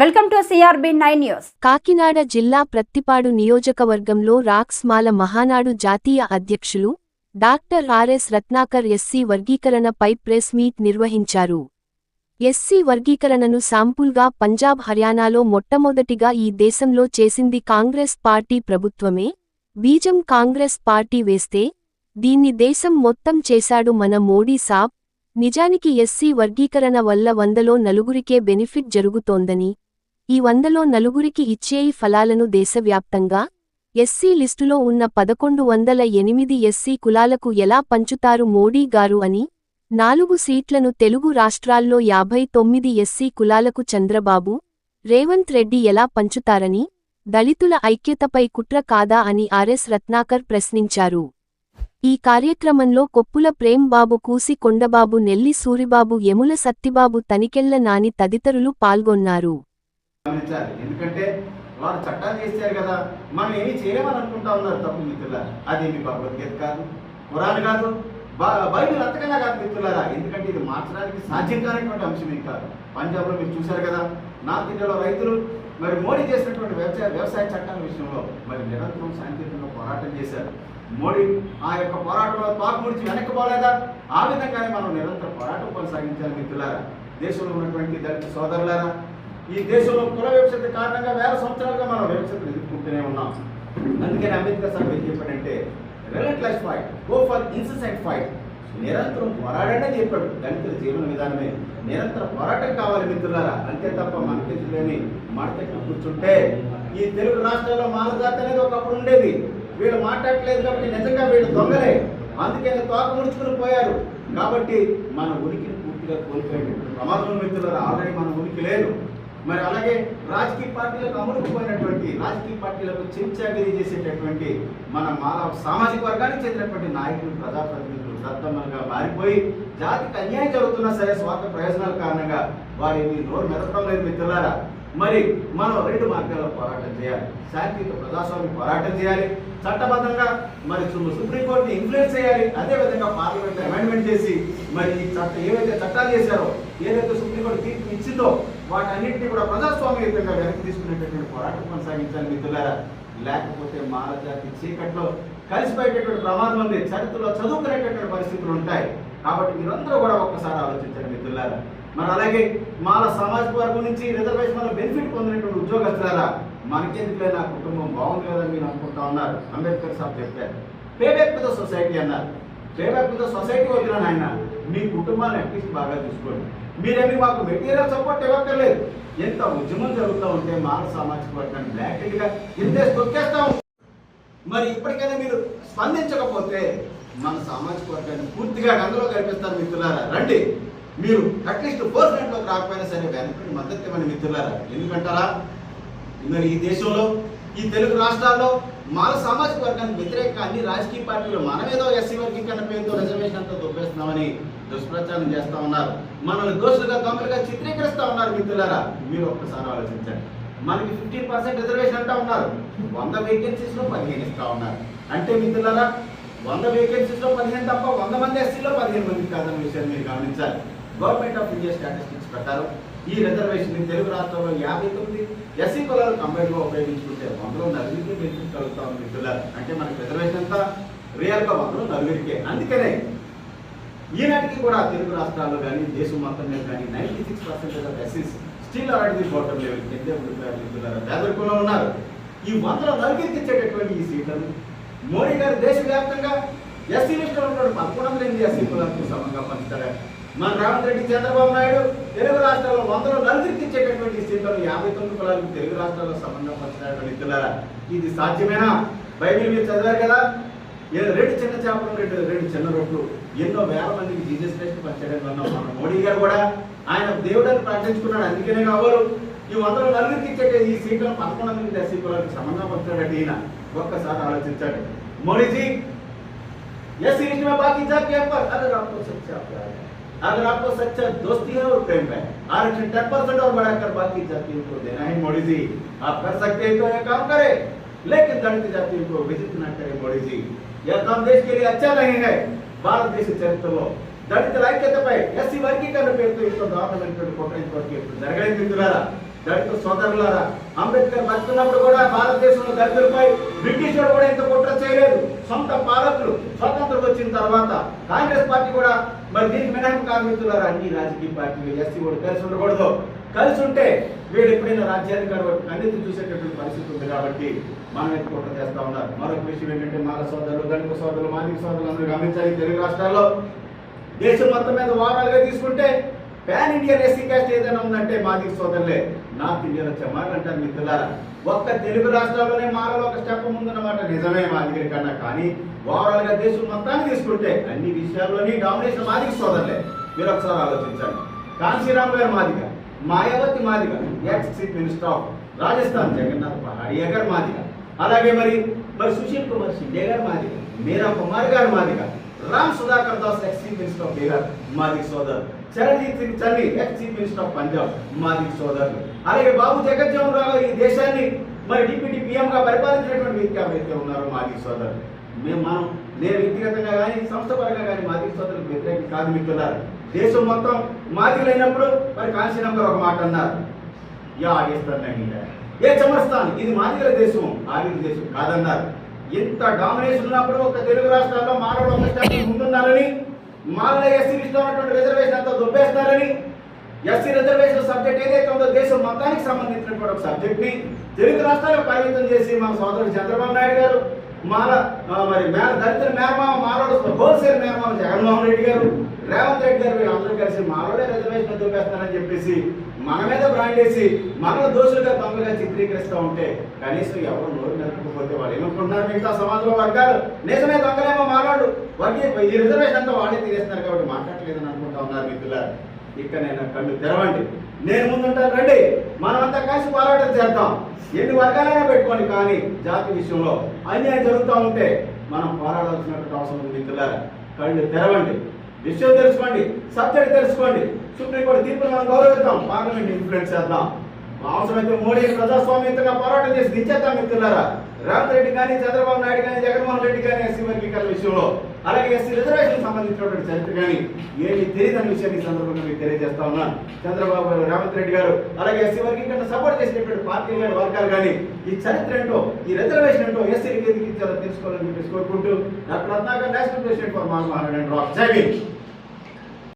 Welcome to CRB nine news. Kakinada జిల్లా ప్రత్తిపాడు నియోజకవర్గంలో రాక్స్మాల మహానాడు జాతీయ అధ్యక్షులు డాక్టర్ ఆర్ఎస్ రత్నాకర్ ఎస్సీ వర్గీకరణపై ప్రెస్ మీట్ నిర్వహించారు. ఎస్సీ వర్గీకరణను శాంపుల్గా పంజాబ్ హర్యానాలో మొట్టమొదటిగా ఈ దేశంలో చేసింది కాంగ్రెస్ పార్టీ ప్రభుత్వమే. బీజం కాంగ్రెస్ పార్టీ వేస్తే దీన్ని దేశం మొత్తం చేశాడు మన మోడీ సాబ్. నిజానికి ఎస్సీ వర్గీకరణ వల్ల వందలో నలుగురికే బెనిఫిట్ జరుగుతోందని ఈ వందలో నలుగురికి ఇచ్చే ఈ ఫలాలను దేశవ్యాప్తంగా ఎస్సీ లిస్టులో ఉన్న పదకొండు వందల ఎనిమిది ఎస్సీ కులాలకు ఎలా పంచుతారు మోడీ గారు అని నాలుగు సీట్లను తెలుగు రాష్ట్రాల్లో యాభై తొమ్మిది ఎస్సీ కులాలకు చంద్రబాబు రేవంత్ రెడ్డి ఎలా పంచుతారని దళితుల ఐక్యతపై కుట్ర కాదా అని ఆర్ఎస్ రత్నాకర్ ప్రశ్నించారు. ఈ కార్యక్రమంలో కొప్పుల ప్రేమ్ బాబు కూసి కొండబాబు నెల్లి సూరిబాబు యముల సత్తిబాబు తనికెళ్ళ నాని తదితరులు పాల్గొన్నారు. గమనించాలి. ఎందుకంటే వారు చట్టాలు చేశారు కదా మనం ఏమి చేయలేమని అనుకుంటా ఉన్నారు తప్పు మిత్రుల అది మీ భగవద్గీత కాదు పురాణ కాదు బైబిల్ అంతకన్నా కాదు మిత్రులారా. ఎందుకంటే ఇది మార్చడానికి సాధ్యం కానటువంటి అంశం ఏం కాదు. పంజాబ్లో మీరు చూశారు కదా నార్త్ ఇండియాలో రైతులు మరి మోడీ చేసినటువంటి వ్యవసాయ వ్యవసాయ చట్టాల విషయంలో మరి నిరంతరం శాంతియుతంగా పోరాటం చేశారు. మోడీ ఆ యొక్క పోరాటంలో తోక ముడిచి వెనక్కి పోలేదా? ఆ విధంగానే మనం నిరంతర పోరాటం కొనసాగించాలి మిత్రులారా. దేశంలో ఉన్నటువంటి దళిత సోదరులారా ఈ దేశంలో కుల వివక్షత కారణంగా వేల సంవత్సరాలుగా మనం వివక్షతను ఎదుర్కొంటూనే ఉన్నాం. అందుకని అంబేద్కర్ సార్ ఏం చెప్పాడంటే relentless fight go for incessant fight నిరంతరం పోరాడండి చెప్పాడు. దళితుల జీవన విధానమే నిరంతర పోరాటం కావాలి మిత్రులారా. అంతే తప్ప మనకెందులేని మాటకి కూర్చుంటే ఈ తెలుగు రాష్ట్రాల్లో మాలజాతి అనేది ఒకప్పుడు ఉండేది. వీళ్ళు మాట్లాడలేదు కాబట్టి నిజంగా వీళ్ళు దొంగలే. అందుకని తోక ముడుచుకుని పోయారు. కాబట్టి మన ఉనికిని పూర్తిగా కోల్పోయేటటువంటి ప్రమాదం మిత్రులారా ఆల్రెడీ మన ఉనికి లేదు. మరి అలాగే రాజకీయ పార్టీలకు అమలుకుపోయినటువంటి రాజకీయ పార్టీలకు చెంచాగిరి చేసేటటువంటి మన మానవ సామాజిక వర్గానికి చెందినటువంటి నాయకులు ప్రజాప్రతినిధులు దత్తమ్మలుగా మారిపోయి జాతికి అన్యాయం జరుగుతున్నా సరే స్వార్థ ప్రయోజనాల కారణంగా వారి మీ నోరు మెదపడం లేదు మిత్రులారా. మరి మనం రెండు మార్గాల్లో పోరాటం చేయాలి. శాంతియుత ప్రజాస్వామ్య పోరాటం చేయాలి. చట్టబద్ధంగా మరి సుప్రీంకోర్టుని ఇన్ఫ్లుయెన్స్ చేయాలి. అదే విధంగా పార్లమెంట్ అమెండ్మెంట్ చేసి మరి ఈ చట్టం ఏవైతే చట్టాలు చేశారో ఏదైతే సుప్రీంకోర్టు తీర్పు ఇచ్చిందో వాటన్నింటినీ కూడా ప్రజాస్వామ్యయుతంగా వెనక్కి తీసుకునేటటువంటి పోరాటం కొనసాగించాలి మిత్రులారా. లేకపోతే మానవజాతి చీకట్లో కలిసిపోయేటటువంటి ప్రమాదం ఉంది. చరిత్రలో చదువుకునేటటువంటి పరిస్థితులు ఉంటాయి. కాబట్టి మీరందరూ కూడా ఒక్కసారి ఆలోచించండి మిత్రులారా. మరి అలాగే మాల సామాజిక వర్గం నుంచి రిజర్వేషన్ వల్ల బెనిఫిట్ పొందినటువంటి ఉద్యోగస్తులారా మనకెందుకులే నా కుటుంబం బాగుంది కదా మీరు అనుకుంటా ఉన్నారు. అంబేద్కర్ సాబ్ చెప్పారు. పేబ్యాక్ టు సొసైటీ అన్నారు. పేబ్యాక్ టు సొసైటీ వదిలిన ఆయన మీ కుటుంబాన్ని అట్లీస్ట్ బాగా చూసుకోండి. మీరేమి మాకు మెటీరియల్ సపోర్ట్ ఇవ్వక్కర్లేదు. ఎంత ఉద్యమం జరుగుతూ ఉంటే మాన సామాజిక వర్గాన్ని బ్లాక్గా ఇంతే తొక్కేస్తాం మరి ఇప్పటికైనా మీరు స్పందించకపోతే మన సామాజిక వర్గాన్ని పూర్తిగా అందులో కనిపిస్తారు మిత్రులారా. రండి. మీరు అట్లీస్ట్ ఫోర్లోకి రాకపోయినా సరే వెనకటి మద్దతు ఇవ్వండి మిత్రులారా. ఎందుకంటారా? మరి ఈ దేశంలో ఈ తెలుగు రాష్ట్రాల్లో మన సామాజిక వర్గానికి వ్యతిరేకంగా అన్ని రాజకీయ పార్టీలు మనమేదో ఎస్సీ వర్గీకరణ పేరుతో రిజర్వేషన్ అంతా దొబ్బేస్తున్నామని దుష్ప్రచారం చేస్తా ఉన్నారు. మనల్ని దోషులుగా దొంగలుగా చిత్రీకరిస్తా ఉన్నారు మిత్రులారా. మీరు ఒక్కసారి ఆలోచించండి. మనకి ఫిఫ్టీన్ పర్సెంట్ రిజర్వేషన్ అంటా ఉన్నారు. వంద వేకెన్సీస్లో పదిహేను ఇస్తా ఉన్నారు. అంటే మిత్రులారా వంద వేకెన్సీస్లో పదిహేను తప్ప వంద మంది ఎస్సీలో పదిహేను మంది కాదన్న విషయాన్ని మీరు గమనించాలి. గవర్నమెంట్ ఆఫ్ ఇండియా స్టాటిస్టిక్స్ ప్రకారం ఈ రిజర్వేషన్ తెలుగు రాష్ట్రంలో యాభై తొమ్మిది ఎస్సీ కులాలు కంబైన్గా ఉపయోగించుకుంటే వందలో నలుగురికి బెనిఫిట్ కలుగుతాం ఉంది అంటే మనకి రిజర్వేషన్ అంతా రియల్గా వందలో నలుగురికే. అందుకనే ఈనాటికి కూడా తెలుగు రాష్ట్రాల్లో కానీ దేశం మొత్తం మీద కానీ నైన్టీ సిక్స్ పర్సెంట్ ఆఫ్ ఎస్సీస్ స్టీల్ ఆల్రెడీ బాటమ్ లెవెల్ కిందే ఉండిపోయారు మిత్రులారా పేదరికంలో ఉన్నారు. ఈ వందల నలుగురికి ఇచ్చేటటువంటి ఈ సీట్లను మోడీ గారు దేశవ్యాప్తంగా ఎస్సీ లిస్టులో ఉన్న పదకొండు వందల ఎనిమిది ఎస్సీ కులాలకు సమంగా పంచుతారు. మన రేవంత్ రెడ్డి చంద్రబాబు నాయుడు తెలుగు రాష్ట్రాల్లో వందలో నలుగురికి ఇచ్చేటటువంటి ఈ సీట్లను యాభై తొమ్మిది కులాలకు తెలుగు రాష్ట్రాల్లో సమంగా పంచుతారు మిత్రులారా ఇది సాధ్యమేనా బైబిల్ మీరు చదివారు కదా ఏ- రెండు చిన్న చేపలు రెండు రెండు చిన్న రొట్లు ఎన్నో వేల మందికి జీసస్ క్రైస్ట్ పంచడం వల్ల మన మోడీ గారు కూడా ఆయన దేవుడని ప్రకటించుకున్నాడు అందుకనే కావాలి ఈ వందల నలుగురికి ఇచ్చే ఈ సీట్లను పదకొండు మంది ఎస్సీ కులాలకు సమంగా పంచాడు ఈయన ఒక్కసారి ఆలోచించాడు మోడీజీ ये सीरीज में बाकी जाके पर अगर आपको सच्चा प्यार है अगर आपको सच्चा दोस्ती है और प्रेम है आरक्षण टेन परसेंट और बढ़ाकर बाकी जातियों को देना है मोदी जी आप कर सकते हैं तो ये काम करें लेकिन दलित जातियों को विजिट न करें मोदी जी यह काम देश के लिए अच्छा नहीं है భారత దేశ చరిత్రలో దళితుల ఐక్యతపై ఎస్సీ వర్గీకరణ పేరుతో ఇంట్లో గవర్నమెంట్ కొట్టడానికి జరగలేదు మిత్రులారా దళిత సోదరులారా అంబేద్కర్ బతుకున్నప్పుడు కూడా భారతదేశంలో దళితులపై బ్రిటిష్ కూడా ఇంత కుట్ర చేయలేదు. సొంత పాలకులు స్వతంత్రం వచ్చిన తర్వాత కాంగ్రెస్ పార్టీ కూడా మరి దీనికి మినహాయింపు కార్మికులారా అన్ని రాజకీయ పార్టీలు ఎస్సీ కూడా కలిసి ఉండకూడదు. కలిసి ఉంటే వీడు ఎప్పుడైనా రాజ్యాధికారి కన్నెత్తి చూసేటటువంటి పరిస్థితి ఉంది కాబట్టి మనం అయితే కుట్ర చేస్తా ఉన్నారు? మరొక విషయం ఏంటంటే మాల సోదరులు దళిత సోదరులు మాదిక సోదరులు అందరూ గమనించాలి తెలుగు రాష్ట్రాల్లో. దేశం మొత్తం మీద వారాలుగా తీసుకుంటే పాన్ ఇండియన్ ఎస్సీ క్యాస్ట్ ఏదైనా ఉందంటే మాది సోదరులే. నార్త్ ఇండియాలో వచ్చే మిత్రులారా. ఒక్క తెలుగు రాష్ట్రాల్లోనే మారలో ఒక స్టెప్ ఉందన్నమాట నిజమే మాదిగరి కన్నా కానీ ఓవరాల్గా దేశం మొత్తాన్ని తీసుకుంటే అన్ని విషయాల్లోని డామినేషన్ మాదిక సోదరులే. మీరు ఒకసారి ఆలోచించండి. కాంశీరామ్ గారు Madiga Mayawati Madiga ex chief minister of Rajasthan Jagannath Pahadia గారు మాదిగ. అలాగే మరి మరి సుశీల్ కుమార్ షిండే గారు మాదిగ మీరా కుమార్ గారు Madiga Ram Sudhakar Das ex chief minister of Bihar Madiga సోదరు. Charanjit Singh Channi ex chief minister of Punjab మాది సోదరులు. అలాగే బాబు జగజ్జీవన్ రావు ఈ దేశాన్ని మరి డిప్యూటీ పీఎంగా పరిపాలించినటువంటి వ్యక్తి ఎవరైతే ఉన్నారో మాది సోదరులు. మేము మనం నేను వ్యక్తిగతంగా కానీ సంస్థ పరంగా కానీ మాది సోదరులకు వ్యతిరేకం కాదు మిత్రులారు దేశం మొత్తం మాదిగలైనప్పుడు మరి కాన్సీ గారు ఒక మాట అన్నారు. యా ఆగేస్తాను ఏ చమర్స్తాన్ ఇది మాదిగల దేశం. ఆదిగల దేశం కాదన్నారు. ఇంత డామినేషన్ ఉన్నప్పుడు ఒక తెలుగు రాష్ట్రాల్లో మానవుడు ఒక స్టెప్ ముందున్నారని మానవ ఎస్సీ లిస్టులో ఉన్నటువంటి రిజర్వేషన్ అంతా దొబ్బేస్తున్నారని ఎస్సీ రిజర్వేషన్ సబ్జెక్ట్ ఏదైతే ఉందో దేశం మొత్తానికి సంబంధించినటువంటి ఒక సబ్జెక్ట్ని తెలుగు రాష్ట్రాలకు పరిమితం చేసి మన సోదరుడు చంద్రబాబు నాయుడు గారు మాల మరి మేర దళితుల మేరమామ మాలోడు హోల్సేల్ మేరమామ జగన్మోహన్ రెడ్డి గారు రేవంత్ రెడ్డి గారు వీళ్ళందరూ కలిసి మాలోడే రిజర్వేషన్ దొబ్బేస్తారని చెప్పేసి మన మీద బ్రాండ్ వేసి మనలో దోషులుగా దొంగలుగా చిత్రీకరిస్తూ ఉంటే కనీసం ఎవరు నోరు మెదకపోతే వాళ్ళు ఏమనుకుంటున్నారు? మిగతా సమాజంలో వర్గాలు నిజమే దొంగలేమో మాట్లాడు వర్గీ ఈ రిజర్వేషన్ అంతా వాళ్ళే తీరేస్తున్నారు కాబట్టి మాట్లాడలేదని అనుకుంటా ఉన్నారు మిత్రులారు నేను కళ్ళు తెరవండి. నేను ముందుంటాను రండి. మనమంతా కలిసి పోరాటం చేద్దాం. ఎన్ని వర్గాలైనా పెట్టుకోండి కానీ జాతి విషయంలో అన్యాయం జరుగుతూ ఉంటే మనం పోరాడాల్సినటువంటి అవసరం ఉంది మిత్రులారా కళ్ళు తెరవండి. విషయం తెలుసుకోండి సబ్జెక్ట్ తెలుసుకోండి. సుప్రీంకోర్టు తీర్పును మనం గౌరవిద్దాం. పార్లమెంట్ ఇన్ఫ్లుయెన్స్ చేద్దాం. అవసరమైతే మోడీ ప్రజాస్వామ్యంగా పోరాటం చేసి దించేద్దాం మిత్రులారా రేవంత్ రెడ్డి కానీ చంద్రబాబు నాయుడు కానీ జగన్మోహన్ రెడ్డి కానీ ఎస్సీ వర్గీకరణ విషయంలో అలాగే ఎస్సీ రిజర్వేషన్ సంబంధించినటువంటి చరిత్ర కానీ ఏమి తెలియదని విషయాన్ని ఈ సందర్భంగా మీకు తెలియజేస్తా ఉన్నాను చంద్రబాబు గారు రేవంత్ రెడ్డి గారు అలాగే ఎస్సీ వర్గీకరణ సపోర్ట్ చేసినటువంటి పార్టీలు కానీ వర్గాలు కానీ ఈ చరిత్ర ఏంటో ఈ రిజర్వేషన్ ఏంటో ఎస్సీ ఎందుకు తెలుసుకోవాలని చెప్పేసి కోరుకుంటూ doctor Ratnakar national president for Mahan rock. జై